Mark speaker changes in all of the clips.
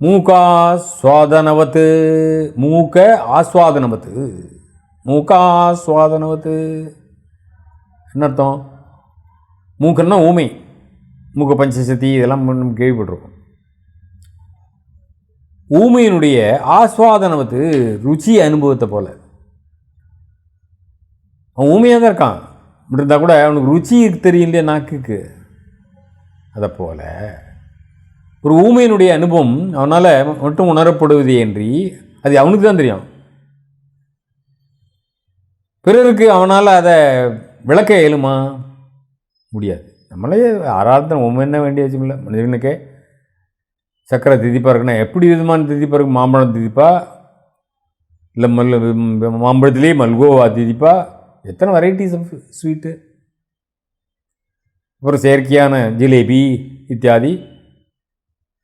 Speaker 1: மூகாஸ்வாதனவத்து மூக்க ஆஸ்வாதனவத்து. மூகாஸ்வாதனவத்து என்ன அர்த்தம்? மூக்கன்னா ஊமை. மூக்க பஞ்சசதி இதெல்லாம் நம்ம கேள்விப்பட்டிருக்கோம். ஊமையினுடைய ஆஸ்வாதனவத்து ருச்சி அனுபவத்தை போல. அவன் ஊமையாக தான் இருக்கான். இப்படி இருந்தால் கூட அவனுக்கு ருச்சி தெரியலையே நாக்குக்கு. அதை போல. ஒரு ஊமையினுடைய அனுபவம் அவனால் மட்டும் உணரப்படுவது என்று அது அவனுக்கு தான் தெரியும். பிறருக்கு அவனால் அதை விளக்க இயலுமா? முடியாது. நம்மளே ஆராதனை உண்மை என்ன வேண்டிய வச்சுமில்ல மனிதனுக்கே சக்கரை திதிப்பாக இருக்குன்னா எப்படி விதமான திதிப்பாக இருக்கு? மாம்பழம் திதிப்பா? இல்லை மல் மாம்பழத்துலேயே மல்கோவா திதிப்பா? எத்தனை வெரைட்டிஸ் ஆஃப் ஸ்வீட்டு அப்புறம் செயற்கையான ஜிலேபி இத்தியாதி.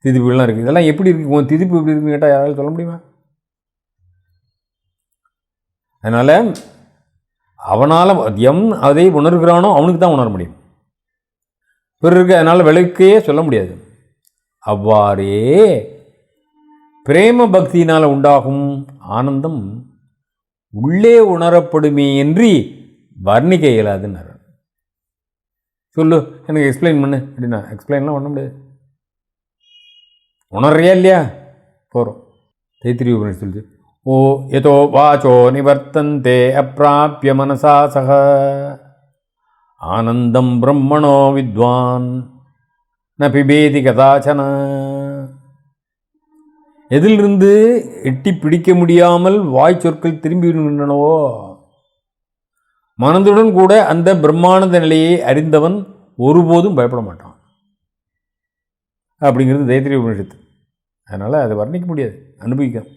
Speaker 1: திதிப்புகள்லாம் இருக்குது இதெல்லாம் எப்படி இருக்குது உன் திதிப்பு எப்படி இருக்குன்னு கேட்டால் யாராலும் சொல்ல முடியுமா? அதனால் அவனால் எம் அதை உணர்கிறானோ அவனுக்கு தான் உணர முடியும். பிறருக்கு அதனால் விளக்கே சொல்ல முடியாது. அவ்வாறே பிரேம பக்தியினால் உண்டாகும் ஆனந்தம் உள்ளே உணரப்படுமே என்று வர்ணிக்க இயலாதுன்னு சொல்லு எனக்கு எக்ஸ்பிளைன் பண்ணு. அப்படின்னா எக்ஸ்பிளைன்லாம் பண்ண முடியாது. உணர்றியா இல்லையா? போகிறோம் தைத்திரி உபநிஷம் சொல்லுது. ஓ எதோ வாச்சோ நிவர்த்தந்தே அப்பிராபிய மனசா சக. ஆனந்தம் பிரம்மணோ வித்வான். ந பிபேதி கதாச்சன. எதிலிருந்து எட்டி பிடிக்க முடியாமல் வாய் சொற்கள் திரும்பி விடுகின்றனவோ? மனதுடன் கூட அந்த பிரம்மானந்த நிலையை அறிந்தவன் ஒருபோதும் பயப்பட மாட்டான். அப்படிங்கிறது தைத்திரிய உபனிஷத்து அதனால் அதை வர்ணிக்க முடியாது அனுபவிக்கணும்.